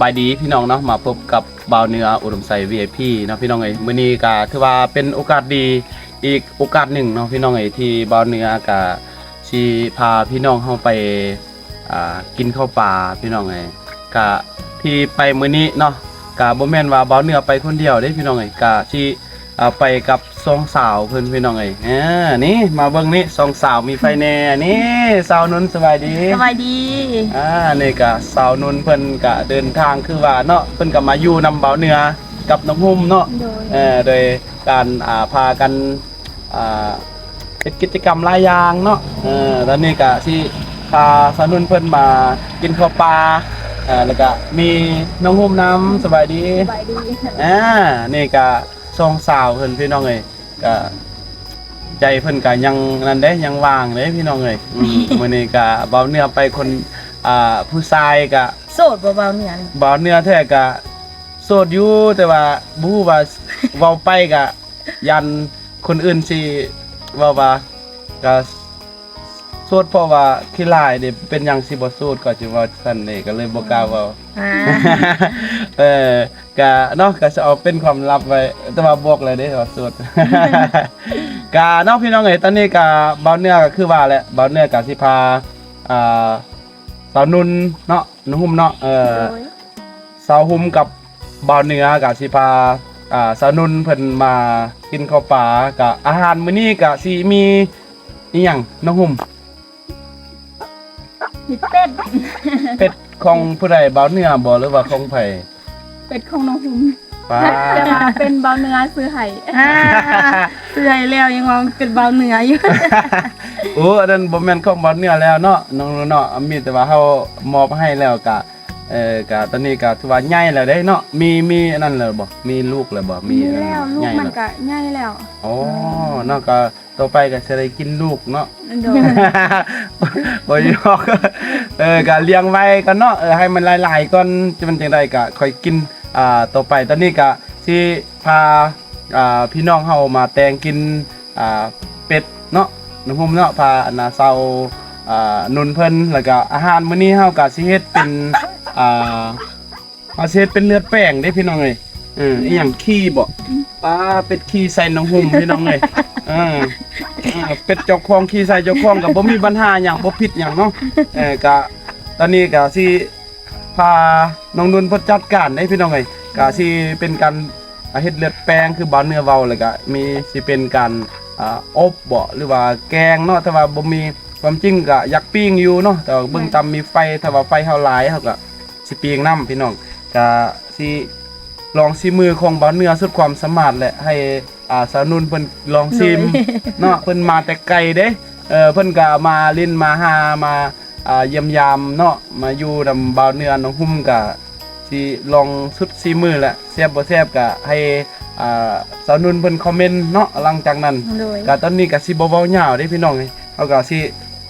บายดีพี่น้องเนาะมาพบกับบ่าวเนื้ออุดมใส VIP เนาะพี่น้องเอ้ยมื้อนี้ก็ถือว่าเป็นโอกาสดีอีกโอกาสหนึ่งเนาะพี่น้องเอ้ยที่บ่าวเนื้อก็สิพาพี่น้องเฮาไปอ่ากินข้าวปลาพี่น้องเอ้ยก็ที่ไปมื้อนี้เนาะก็บ่แม่นว่าบ่าวเนื้อไปคนเดียวเด้พี่น้องเอ้ยก็สิอ่าไปกับ สองสาวเพิ่นพี่น้องเอ้ยอ่านี่มาเบิ่งนี่สองสาวมีไฟแน่นี่สาวนุนสบายดีสบายดีอ่านี่ก็สาวนุ่นเพิ่นก็เดินทางคือว่าเนาะเพิ่นก็มาอยู่นำเบาเหนือกับน้องหุ่มเนาะโดยเอ่อโดยการอ่าพากันอ่าเป็นกิจกรรมหลายอย่างเนาะเออตอนนี้ก็สิพาสาวนุ่นเพิ่นมากินข้าวปลาอ่าแล้วก็มีน้องหุ่มน้ำสบายดีสบายดีอ่านี่ก็สองสาวเพิ่นพี่น้องเอ้ย ก็ใจเพิ่นก็ยังนั่นเด้ยังว่างเด้พี่น้องเอ้ยอืมมื้อนี้ก็เบาเหนือไปคนอ่าผู้ชายก็โสดเบาๆเนี่ยเบาเหนือแท้ก็โสดอยู่แต่ว่าบ่ฮู้ว่าเว้าไปก็ยันคนอื่นสิเว้าว่าก็โสดเพราะว่าขี้ลายนี่เป็นหยังสิบ่โสดก็สิว่าซั่นนี่ก็เลยบ่กล้าเว้า อ่า เออ ก็เนาะก็จะเอาเป็นความลับไว้แต่ว่าบอกเลยเด้ว่าสุดกาเนาะพี่น้องเอ้ยตอนนี้กาเบาเนื้อก็คือว่าแหละเบาเนื้อก็สิพาอ่าสาวนุนเนาะน้องหุ่มเนาะเออโดยสาวหุ่มกับเบาเนื้อก็สิพาอ่าสาวนุนเพิ่นมากินข้าวปลากับอาหารมื้อนี้ก็สิมีอีหยังน้องหุ่มมีเป็ดเป็ดของผู้ใดเบาเนื้อบ่หรือว่าของไผ เป็ดของน้องหุ่มป้าแต่ว่าเป็นเบาเนื้อซื้อไห้อ่าเสื่อยแล้วยังว่าเป็นเบาเหนืออยู่ โอ้อันนั้นบ่แม่นของบ่เนื้อแล้วเนาะน้องๆเนาะมีแต่ว่าเฮามอบให้แล้วก็เอ่อก็ตอนนี้ก็ถือว่าใหญ่แล้วเด้เนาะมีมีอันนั้นแล้วบ่มีลูกแล้วบ่มีมีอันแล้วลูใหกญ่มันแล้วก็ใหญ่แล้วอ๋อเนาะก็ต่อไปก็สิได้กินลูกเนาะ โดยบ่ยอกเออก็เลี้ยงไว้กันเนาะเออให้มันหลายๆก่อนจะมันจังไดก็ค่อยกิน อ่าต่อไปตอนนี้ก็สิพาอ่าพี่น้องเฮามาแต่งกินอ่าเป็ดเนาะน้องผมเนาะพาอันน่ะเซาอ่านุนเพิ่นแล้วก็อาหารมื้อนี้เฮาก็สิเฮ็ดเป็นอ่าเฮาสิเฮ็ดเป็นเลือดแป้งเด้พี่น้องเอ้ยเอออีหยังขี้บ่ปลาเป็ดขี้ใส่น้องหุ่มพี่น้องเอ้ยเอออ่าเป็ดเจ้าของขี่ใส่เจ้าของกับบ่มีปัญหาหยังบ่ผิดหยังเนาะเออก็ตอนนี้ก็สิ พาน้องนุ่นเพิ่นจัดการได้พี่น้องเอ้ยก็สิเป็นการเฮ็ดเลือดแปลงคือบ่เนื้อเว้าแล้วก็มีสิเป็นการอ่าอบบ่หรือว่าแกงเนาะถ้าว่าบ่มีความจริงก็อยากปิ้งอยู่เนาะแต่ว่าเบิ่งตามมีไฟถ้าว่าไฟเฮาหลายเฮาก็สิปิ้งนํพี่น้องก็สิลองซิมือของบ่เนื้อสุดความสามารถแหละให้อ่าสาวนุ่นเพิ่นลองซิมเนาะเพิ่นมาแต่ไกลเด้เออเพิ่นก็มาเล่นมาหามา อ่าเยี่ยมยามเนาะมาอยู่นำบ่าวเนื้อน้องหุ่มก็สิลองสุดซีมือแหละแซ่บบ่แซ่บก็ให้อ่าสาวนุ่นเพิ่นคอมเมนต์เนาะหลังจากนั้นโดยก็ตอนนี้ก็สิบ่เว้ายาวเด้พี่น้องเอ้ยเฮาก็สิ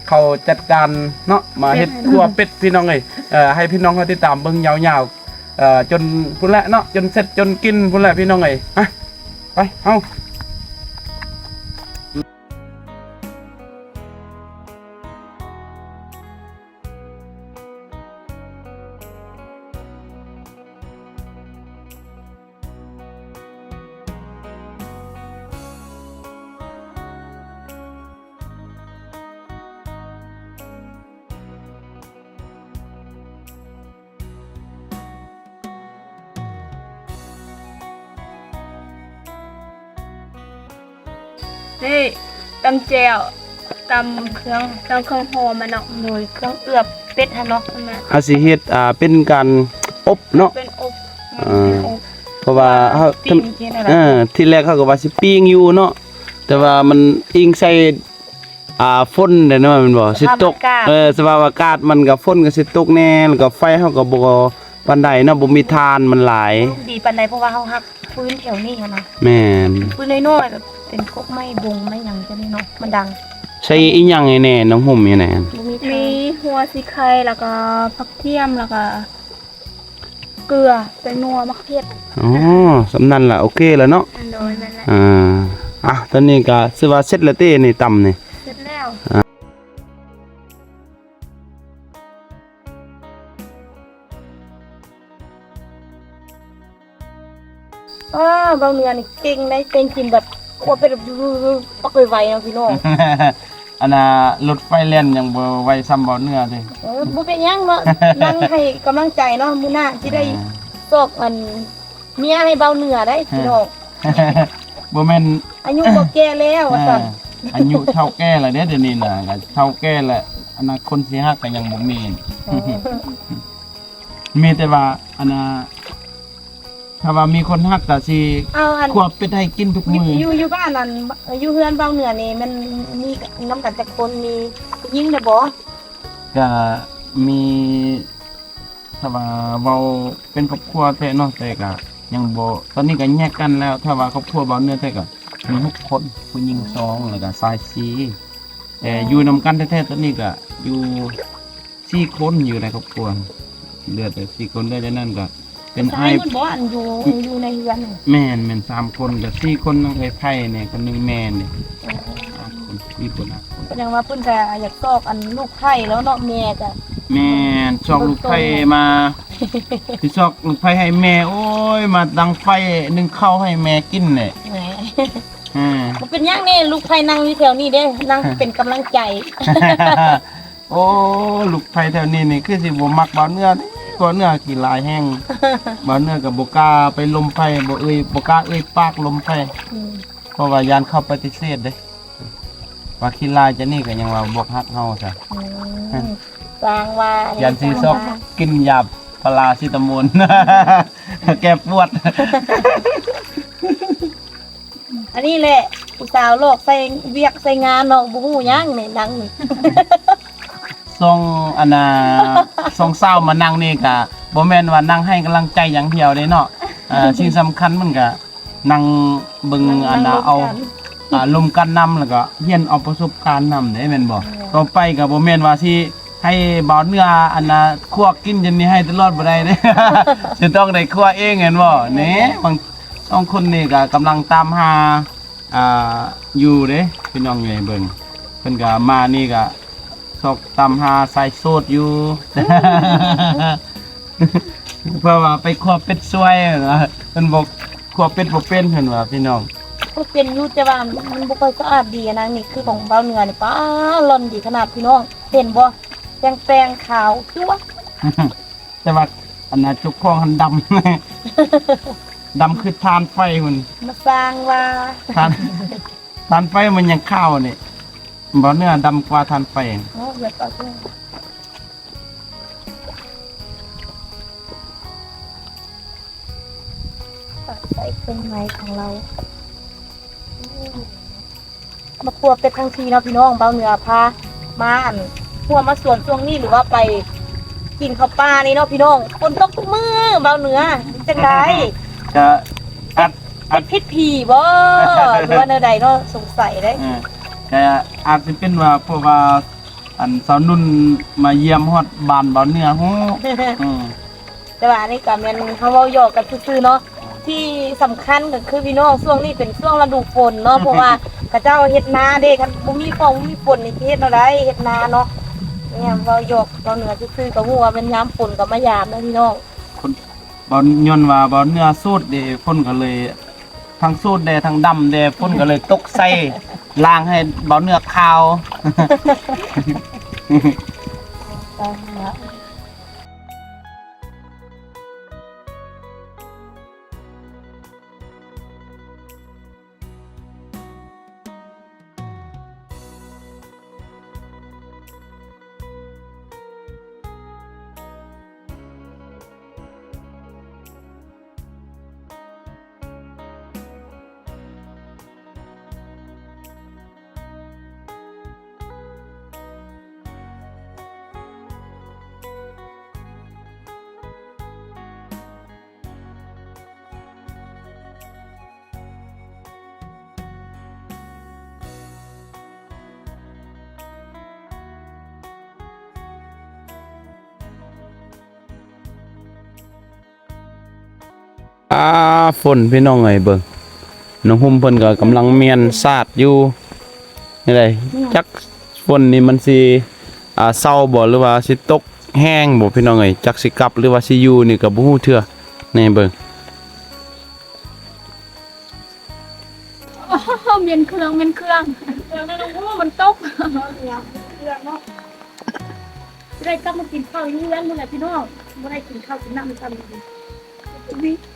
เข้าจัดการเนาะมาเฮ็ดครัวเป็ดพี่น้องเอ้ยเอ่อให้พี่น้องเขาติดตามเบิ่งยาวๆเอ่อจนพุ่นแหละเนาะจนเสร็จจนกินพุ่นแหละพี่น้องเอ้ยฮะไปเฮา นี่ตำแจวตำเครื่องตำเครื่องหอมมันเนาะโดยเครื่องเอือบเป็ดฮะเนาะใช่ไหมเฮาสิเฮ็ดอ่าเป็นการอบเนาะเป็นอบอ่าเพราะว่าเฮาปิ้งแค่นั้นแหเอละอที่แรกเขาก็ว่าสิปิ้งอยู่เนาะแต่ว่ามันอิงใส่อ่าฝนเด้เนาะแมันบ่สิตกเออสภาพอากาศมันก็ฝนก็สิตกแน่แล้วก็ไฟเฮาก็บ่ปานใดเนาะบ่มีทานมันหลาย ดีปานใดเพราะว่าเฮาฮัก พื้นแถวนี้หั้นนะแม่นพื้นน้อยๆแบบเป็นกกไม้บงไม้หยังจังนี้เนาะมันดังใช้อีหยังไอ้แน่น้องห่มอยู่ไหนบ่มีทามีงหัวซีไข่แล้วก็ผักเทียมแล้วก็ เกลือเป็นนัวมะเขือเทศอ๋อสำนั้นล่ะโอเคแล้วเนาะ อันโดยนั่นแหละ อ่า อะ ตอนนี้ก็สิว่าเสร็จแล้วเต้นี่ตำนี่ อ้าเบาเหนือนี่เก่งได้เป็นกินแบบขวดเป็นแบบปักไวๆเนาะพี่น้องอันน่ะรถไฟแล่นยังบ่ไวซ้ำบ่เนื้อเด้เออบ่เป็นหยังเนาะนั่งให้กำลังใจเนาะมื้อหน้าสิได้ซอกอันเมียให้เบาเหนือได้พี่น้องบ่แม่นอายุบ่แก่แล้วว่าซั่นอ่าอายุเท่าแก่แล้วเด้เดี๋ยวนี้น่ะก็เท่าแก่แล้วอนาคตสิฮักก็ยังบ่มีมีแต่ว่าอันน่ะ ถ้าว่ามีคนฮักก็สิเอาอันควบเป็ดให้กินทุกอยู่มื้ออยู่อยู่บ้านนั้นอยู่เฮือนเบาเหนือนี่มันมีน้ำกันจักคนมียิงได้บ่ก็มีถ้าว่าเว้าเป็นครอบครัวแท้เนาะแต่ก็ยังบ่ตอนนี้ก็แยกกันแล้ว ถ้าว่าครอบครัวเบาเนื้อแท้ก็มีหกคนผู้หญิงสองแล้วก็ชายสี่แต่อยู่นำกันแท้ๆตอนนี้ก็อยู่สี่คนอยู่ในครอบครัวเหลือแต่สี่คนได้จากนั้นก็ เป็นใช่ไอ้ายมันบ่อันอยู่อยู่ในเฮือนนี่แม่นแม่นสามคนกับสี่คนน้องไอ้ไผ่เนี่ยคนหนึงแม่เนี่ยห้าคนมีคนห้าคนแสดงว่าเพิ่นก็อยากซอกอันลูกไผ่แล้วเนาะแม่ก็แม่นชอกลูกไผ่มาที่ชอกลูกไผ่ให้แม่ โอ้ย มาดังไฟนึ่งข้าวให้แม่กินเนี่ยแหมอ่า บ่เป็นหยังนี่ลูกไผ่นั่งอยู่แถวนี้เด้นั่งเป็นกำลังใจ โอ้ ลูกไผ่แถวนี้นี่คือสิบ่มักบ่าวเนื้อ นี่บ่เนื้อกี่ลายแห้งบ่าวเนื้อกับบ่กล้าไปลมไผ่บ่เอ้ยบ่กล้าเอ้ยปากลมไผ่อืมเพราะว่ายานเข้าปฏิเสธเด้ว่าขี้ลายจะนี่ก็ยังว่าบ่ฮักเฮาซะอืมสร้างว่ายันซีซอกกินยาพาราซิตามอลแก้ปวด อันนี้แหละผู้สาวโลกใส่เวียกใส่งานเนาะบ่ฮู้หยังนี่นั่งนี่ ส่งอันน่ะส่งเศร้ามานั่งนี่ก็บ่แม่นว่านั่งให้กำลังใจอย่างเดียวเด้เนาะอ่าสิ่งสำคัญมันก็นั่งเบิ่งอันน่ะเอาอ่าลมกันนำแล้วก็เรียนเอาประสบการณ์นำได้แม่นบ่ต่อไปก็บ่แม่นว่าสิให้บ่าวเนื้ออันน่ะคั่วกินจนนี้ให้ตลอดบ่ได้เด้จะต้องได้คั่วเองเห็นบ่แหน่บางสองคนนี่ก็กำลังตามหาอ่าอยู่เด้พี่น้องอยู่ให้เบิ่งเพิ่นก็มานี่ก็ ซอกตำหาใส่โซดอยู่ เพื่อว่าไปควบเป็ดซวยนะเพิ่นบอกควบเป็ดบ่เป็นเพิ่นว่าพี่น้องก็เป็นอยู่แต่ว่ามันบ่ค่อยสะอาดดีอะนะนี่คือของเบาเหนือนี่ป้าล่อนดีขนาดพี่น้องเห็นบ่แปรงแปรงขาวคือว่าแต่ว่าอันน่ะจุกพองหันดำดำคือทานไฟมันมาสร้างว่าทานทานไฟมันยังข้าวนี่ บ่เนื้อดำกว่าทานไฟเนาะอย่าปักเลยตัดใส่เครื่องในของเราอืมมาครัวเป็ดทั้งทีเนาะพี่น้องเบาเหนือพามาอันครัวมาสวนช่วงนี้หรือว่าไปกินข้าวปลานี่เนาะพี่น้องฝนตกทุกมือเบาเหนือจังได จะอัดอัเป็ดนพิษผีบ่ หรือว่าเนื้อใดเนาะสงสัยได้ เออ แต่อาจสิเป็นว่าเพราะว่าอันสาวนุ่นมาเยี่ยมฮอดบ้านบ่เนื้อฮู้อืมแต่ว่าอันนี้ก็แม่นเขาเว้าหยอกกันซื่อๆเนาะที่สำคัญก็คือพี่น้องช่วงนี้เป็นช่วงฤดูฝนเนาะเพราะว่ากระเจ้าเฮ็ดนาเด้คันบ่มีฝนบ่มีฝนนี่สิเฮ็ดเอาได้เฮ็ดนาเนาะเนี่ยเว้าหยอกเราเหนือซื่อๆก็ฮู้ว่าเป็นยามฝนก็มายามนะพี่น้องคนบอลย้อนว่าบอลเนื้อสูดเดพ่นก็เลย ทั้งสูดแดทั้งดำแดพ่นก็เลยตกใส่ล้างให้บอลเนื้อขาวอ่า ฝนพี่น้องเอ้ยเบิ่งน้องหุ่มเพิ่นก็กำลังเมียนสาดอยู่นี่ไดจักฝนนี่มันสิอ่าเศร้าบ่หรือว่าสิตกแห้งบ่พี่น้องเอ้ยจักสิกลับหรือว่าสิอยู่นี่ก็บ่ฮู้เทื่อนี่เบิ่งเมียนเครื่องเมียนเครื่องเครื่องนั่นโอ้มันตกเครื่องเนาะจะได้กลับมากินข้าวอยู่แล้วนี่แหละพี่น้องไม่ได้กินข้าวกินน้ำกันเลยวินี่ให้ซื้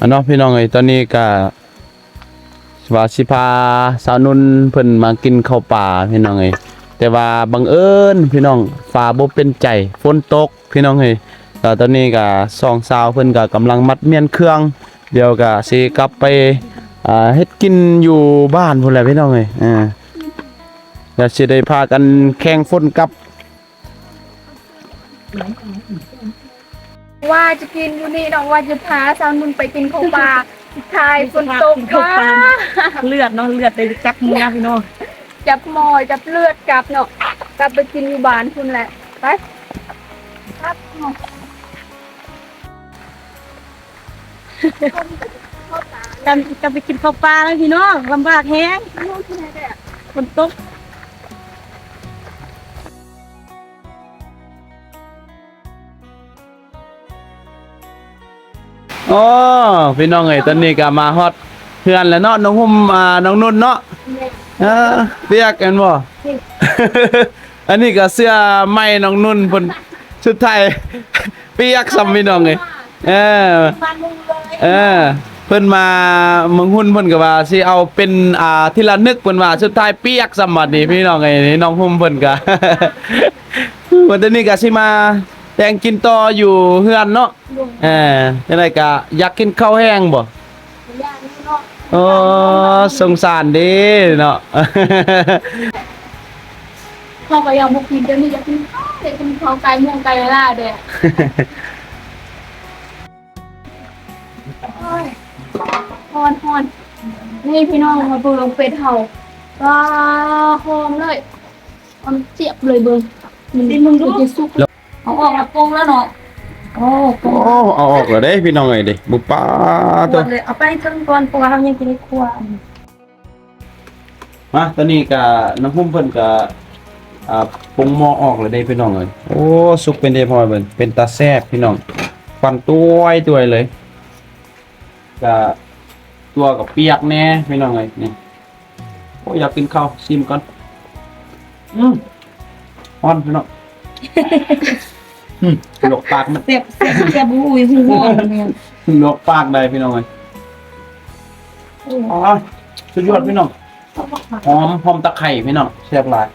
อันเนาะพี่น้องเอ้ยตอนนี้ก็ว่าสิพาสาวนุ่นเพิ่นมากินข้าวป่าพี่น้องเอ้ยแต่ว่าบังเอิญพี่น้องฟ้าบ่เป็นใจฝนตกพี่น้องเอ้ยแล้วตอนนี้ก็สองสาวเพิ่นก็กำลังมัดเมียนเครื่อง เดี๋ยวก็สิกลับไปอ่าเฮ็ดกินอยู่บ้านพุ่นแหละพี่น้องเอ้ยอ่าเดี๋ยวสิได้พากันแข่งฝนกลับ ว่าจะกินอยู่นี่น้องว่าจะพาสาวนุ่นไปกินข้าวปลาทายฝนตกเข้าค่ะปลาเลือดเนาะเลือดเลยจักมือพี่น้องจับหมอยจับเลือดกลับเนาะกลับไปกินอยู่บ้านคุณแหละไปครับเนาะกันกันไปกินข้าวปลาแล้วพี่น้องลำบากแฮงลูกที่ไหนเนี่ยฝนตก อ๋อพี่น้องเอ้ยตอนนี้ก็มาฮอดเพื่อนแล้วเนาะน้องหุ่มอ่าน้องนุ่นเนาะเออเรียกกันบ่ อันนี้ก็เสื้อไหมน้องนุ่นเพิ่นชุดไทย เปียกซ้ำพี่น้องเอ้ยเออบ้านมุงเลยเออเพิ่นมาเมืองหุ่นเพิ่นก็ว่าสิเอาเป็นอ่าที่ระนึกเพิ่นว่าสุดท้ายเปียกสมบัดนี้พี่น้องเอ้นี่น้องหุ่มเพิ่นก็ วันนี้ก็สิมา แต่งกินต่ออยู่เฮือนเนาะเออจังไดก็อยากกินข้าวแห้งบ่ย่างนี่เนาะโอ้สงสารเด้เนาะพ่อก็ยังบุกินเดี๋ยวนี้จะกินข้าวเด็กกินข้าวไก่ม่วงไก่ล่าเด็กฮอนฮอนนี่พี่น้องมาเบิ่งเป็ดเห่าว้าหอมเลยหอมเจียบเลยเบิ่งมันดิมึงดูจะสุก เอาออกมาปรุงแล้วเนาะโอ้ปรุงโอ้เอาออกแล้วเด้พี่น้องเอ้ยเด้บุปผาตัตัววเลยเอาไปถึงก่อนเพราะว่าเขายังกินในครัวมาตอนนี้ก็น้ำพุ่มเพิ่นก็อ่าปรุงหม้อออกแล้วเด้พี่น้องเอ้ยโอ้สุกเป็นเด้พอเบิ่นเป็นตาแซ่บพี่น้องฟันตัวยตัวยเลยก็ตัวกับเปียกแน่พี่น้องเอ้ยนี่โอ้อยากกินข้าวชิมก่อนอืมฮ้อนพี่น้องอืม หลอกปากมันเสียบเสียบเสียบอุ้ยหูวอเนี่ยลวกปากได้พี่น้องเลยอ๋อสุดยอดพี่น้องหอมหอมตะไคร่พี่น้องเสียบหลาย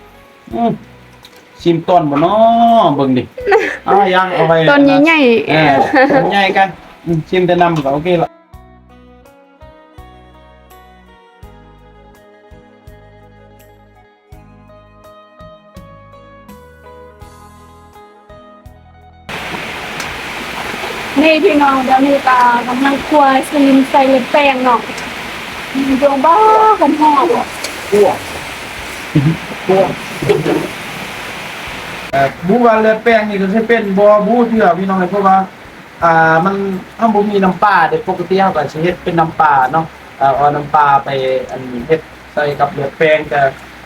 ชิมต้นบ่เนาะเบิ่งดิอ้ายังเอาไปต้นใหญ่เออต้นใหญ่กันชิมแต่นำก็โอเคละ น้องเดี๋ยวนี้ตากำลังครัวซีนใส่เล็บแป้งเนาะเดี๋ยวบ้ากันหอมเอ่อบูว่าเลือดแป้งนี่ก็สิเป็นบ่บูเถื่อพี่น้องเลยเพราะว่า อ่ามันเฮาบ่มีน้ำปลาเด้ปกติเฮาก็สิเฮ็ดเป็นน้ำปลาเนาะเอ่อเอาน้ำปลาไปอันเฮ็ดใส่กับเลือดแป้งแต่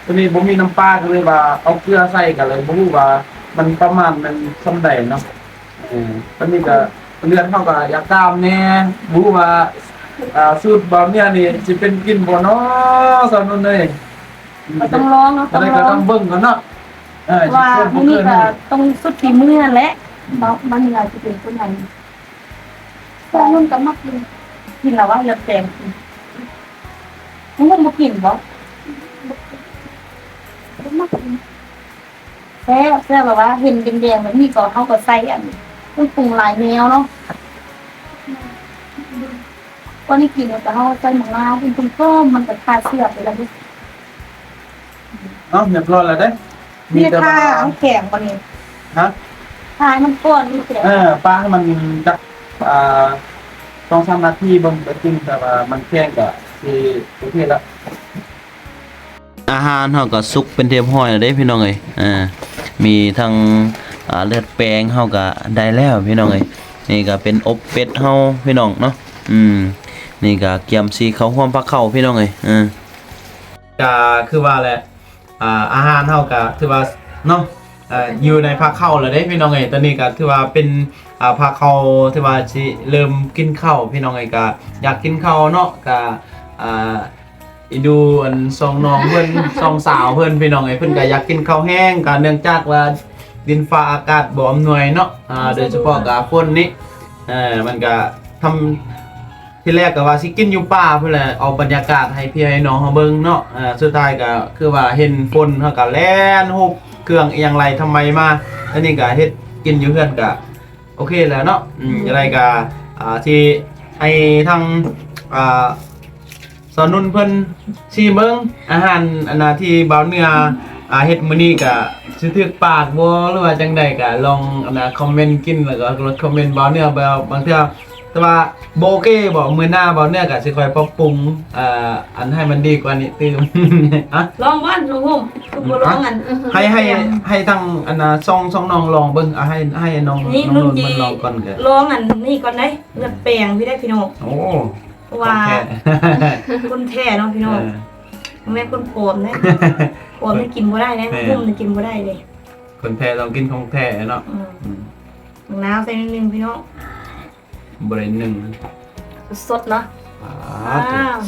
ตัวนี้บ่มีน้ำปลาก็เลยว่าเอาเกลือใส่กันเลยบ่รู้ว่า มันประมาณมันส่ำใดเนาะเออตอนนี้ก็ เลือดเฮาก็อยากตามแน่บ่รู้ว่าอ่าสูตรบ่เนี่ยนี่สิเป็นกินบ่เนาะสำนวนเลยต้องลองเนาะต้องลก็อต้องเบิ่งกันเนาะว่ามื้อนี้ก็ต้องสุดฝีมือแหละเรามันอากจะเป็นคนไหนแต่นุ่นก็มักกินกินแล้วว่าเลือดแดงกินมันบ่กินบ่ก็มักกินแซ่บแซ่บแบบว่าเห็นแดงๆแบบนี้ก็เฮาก็ใส่อัน ครื่งปรุงหลายแนวเนาะก็นี่กินแล้วก็เฮาใส่มะนาวเป็นต้มๆมันก็คาเสือกไปแล้วดิเอ้าเรียบร้อยแล้วเด้นี่แต่ถ้าว่าเอาแข็งบ่นี่ฮะทายมันก้อนนี่แข็งเออป้าให้มันจักอ่าต้องทำหน้าที่เบิ่งไปจริงแต่ว่ามันแค่งก็สิโอเคแล้วอาหารเฮาก็สุกเป็นเรียบร้อยแล้วเด้พี่น้องเอ้ยอ่ามีทั้ง เลือดแปลงเฮาก็ได้แล้วพี่น้องเอ้ยนี่ก็เป็นอบเป็ดเฮาพี่น้องเนาะอืมนี่ก็เกียมสีข้าวหอมผักเข้าพี่น้องเอ้ยอือก็คือว่าแหละอ่าอาหารเฮาก็ถือว่าเนาะเอ่อยู่ในพักเข้าแล้วเด้พี่น้องเอ้ยตอนนี้ก็ถือว่าเป็นอ่าพาเข้าที่ว่าสิเริ่มกินข้าวพี่น้องไอ้ก็อยากกินข้าวเนาะก็อ่าอีดูอันสองน้องเพิ่อนสองสาวเพิ่อนพี่น้องไอ้เพิ่อนก็อยากกินข้าวแห้งก็เนื่องจากว่า ดินฟ้าอากาศบ่อำนวยเนาะอ่าโดยเฉพาะกับฝนนี้เออมันก็ทำที่แรกก็ว่าสิกินอยู่ป่าเพื่อแหละเอาบรรยากาศให้พี่ให้น้องเขาเบิ่งเนาะอ่าสุดท้ายก็คือว่าเห็นฝนเขาก็แล่นฮุบเครื่องอหย่างไรทำไมมาอันนี้ก็เฮ็ดกินอยู่เพื่อนก็โอเคแล้วเนาะอืมอะไรก็อ่าที่ให้ทางอ่าสอนนุ่นเพิ่นชิมเบิ่งอาหารอันน่ะที่บ่าวเหนืออ่าเฮ็ดมื้อนี้ก็สิถึกปากบ่หรือว่าจังใดก็ลองอันน่ะคอมเมนต์กินแล้วก็ลดคอมเมนต์บ่าวเหนือบ่บางเทื่อแต่ว่าโบเก้บอกมือหน้าบอกเนี่ยก็สิคอยปรับปรุงเอ่ออันให้มันดีกว่านี้ตื่มอะลองว่านลุงหุ่มคือบ่ลองอันให้ให้ให้ทั้งอันน่ะซองซองน้องลองเบิ่งอะให้ให้น้องนี่น้องรุ่นนุ่นจีมันลองก่อนก็ลองอันนี่ก่อนได้เลือดแปลงพี่ได้พี่น้องโอ้เพราะว่าของแท้คนแท้เนาะพี่น้องเออ แม่นคนโปมนะโปมนี่กินบ่ได้นะแม่หุ่มนี่กินบ่ได้เลยคนแท้ต้องกินของแท้เนาะอืมอืมมะนาวใส่นิดนึงพี่น้องบ่ได้หนึ่งสดเนาะอ่าว้าว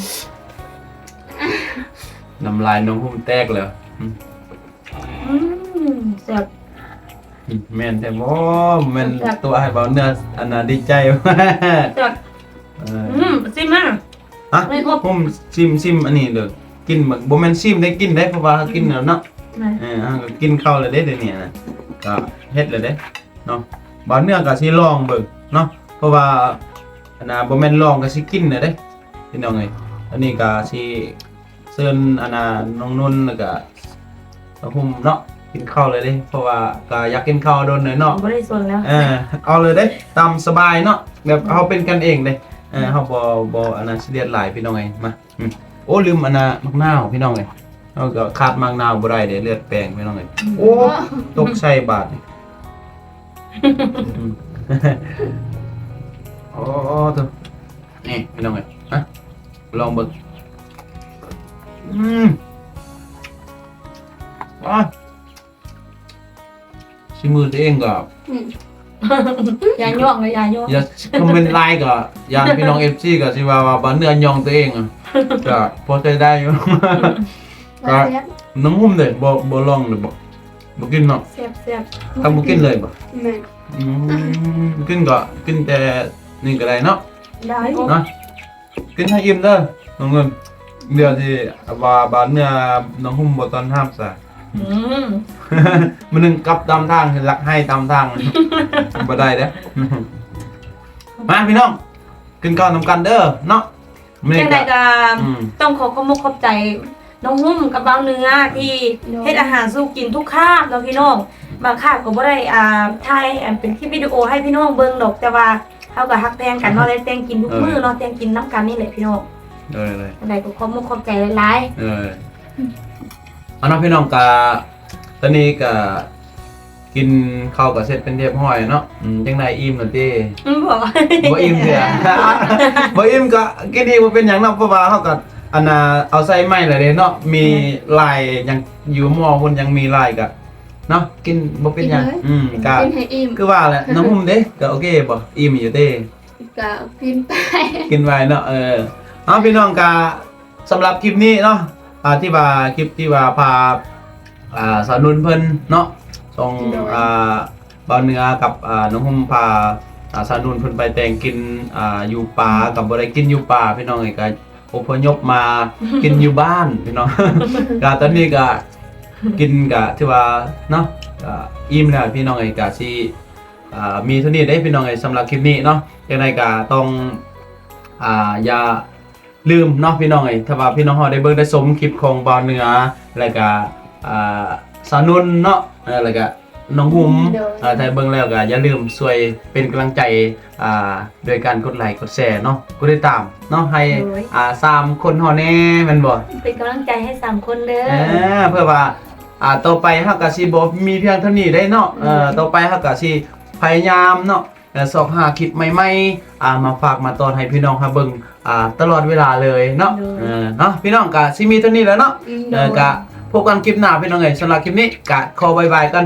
น้ำลายน้องหุ้มแตกแล้วอืมอืมแซ่บแม่นแต่บ่แม่นครับตัวให้เบาเนื้ออันน่ะดีใจแซ่บเอออืมซิมาฮะไม่ครบผมซิมซิมอันนี้เด้อ กินแบบบ่แม่นซิมได้กินได้เพราะว่าเขากินแล้วเนาะนะเออเขาก็กินข้าวแล้วเด้เดี๋ยวนี้นะก็เฮ็ดเลยเด้เนาะบ่เนื้อก็สิลองเบิ่งเนาะเพราะว่าอันน่ะบ่แม่นลองก็สิกินน่ะเด้พี่น้องเอ้ยอันนี้ก็สิเชิญอันน่ะน้องนุ่นแล้วก็น้องหุ่มเนาะกินข้าวเลยเด้เพราะว่าก็อยากกินข้าวโดนหน่อยเนาะ บ่ได้ส่วนแล้วเออเอาเลยเด้ตามสบายเนาะแบบเอาเป็นกันเองเลยเออเฮาบ่บ่อันนั้นสิเรียดหลายพี่น้องเอ้ยมาอืม โอ้ลืมอันน่ะมักนาวพี่น้องเอ้ยเฮาก็ขาดมักนาวบ่ได้เด้เลือดแปลงพี่น้องเอ้ยโอ้ตกใส่บาทนี่อืมโอ้ตัวนี่พี่น้องเอ้ยฮะลองเบิ่งอืมว้าชิมือตัวเองก็ อย่าย่องเลยอย่าย่องอย่าคอมเมนต์ไลน์ก็ยานพี่น้องเอฟซีก็สิว่าว่าบ้านเนื้อยองตัวเองอะก็พอใจได้อยู่ก็น้ำหุ้มเลยบ่บ่ลองเลยบ่บ่กินเนาะแซ่บแซ่บทำบ่กินเลยบ่แม่อืมกินก็กินแต่นี่ก็ได้เนาะได้เนาะกินให้อิ่มเด้อน้องเงินเดี๋ยวที่ว่าบ้านเนื้อน้องหุ้มบ่ตอนห้ามซะ อืมมันนึงกลับตามทางลักให้ตามทางบ่ได้เด้อมาพี่น้องกินข้าวนำกันเด้อเนาะมื้อจันี้งไดก็ก็อืมต้องขอขอบคุณขอบใจน้องหุ้มกับเบาเนื้อที่เฮ็ดอาหารสู้กินทุกคาบเนาะพี่น้องบางคาบก็บ่ได้อ่าถ่ายอ่าเป็นคลิปวิดีโอให้พี่น้องเบิ่งดอกแต่ว่าเฮาก็ฮักแพงกันเนาะได้แต่งกินทุกมื้อเนาะแต่งกินน้ำกันนี่แหละพี่น้องเออเลยจังไดก็ขอบคุณขอบใจหลายเออ เอาเนาะพี่น้องกะตอนนี้ก็กินข้าวกับเสร็จเป็นเรียบร้อยเนาะอืมจังไดอิ่มแล้วติๆอืมบอกว่าบ่อิ่มเด้อบ่อิ่มก็กินอีกบ่เป็นหยังเนาะเพราะว่าเฮาก็อันน่ะเอาใส่ไม้แล้วเด้เนาะมีลายยังอยู่หม้อพุ่นยังมีลายก็เนาะกินบ่เป็นหยังอืมก็กินให้อิ่มคือว่าแหละน้ำหุ่มเด้ก็โอเคบ่อิ่มอยู่เด้ ก็กินไป กินไว้เนาะเออเอาพี่น้องกาสำหรับคลิปนี้เนาะ อ่าที่ว่าคลิปที่ว่าพาอ่าสาวนุนเพิ่นเนาะส่งอ่าบ่าวเหนือกับอ่าน้องหุ่มพาอ่าสาวนุนเพิ่นไปแต่งกินอ่าอยู่ป่ากับบ่ได้กินอยู่ป่าพี่น้องเอ้ยก็อพยพมากินอยู่บ้านพี่น้อง ก็ตอนนี้ก็กินก็ที่ว่าเนาะก็อิ่มแล้วพี่น้องเอ้ยก็สิอ่ามีเท่านี้ได้พี่น้องเอ้ยสำหรับคลิปนี้เนาะยังไงก็ต้องอ่าอย่า ลืมเนาะพี่น้องไอ้ถ้าว่าพี่น้องเฮาได้เบิ่งได้ชมคลิปของบาวเหนือแล้วก็อ่าสาวนุนเนาะเออแล้วก็น้องหุมอ่าถ้าเบิ่งแล้วก็อย่าลืมช่วยเป็นกำลังใจอ่าโดยการกดไลค์กดแชร์เนาะกดติดตามเนาะให้อ่าสามคนเฮาแน่แม่นบ่ เป็นกำลังใจให้สามคนเด้อเออเพื่อว่าอ่าต่อไปเฮาก็สิบ่มีเพียงเท่านี้ได้เนาะเออต่อไปเฮาก็สิพยายามเนาะเอ่อ สอกหาคลิปใหม่ๆอ่ามาฝากมาตอนให้พี่น้องเฮาเบิ่งอ่าตลอดเวลาเลยเนาะเออเนาะพี่น้องก็สิมีเท่านี้แหล้วเนาะอืมเออกะพบกันคลิปหน้าพี่น้องเอ้ยสำหรับคลิปนี้กะขอบายบายกัน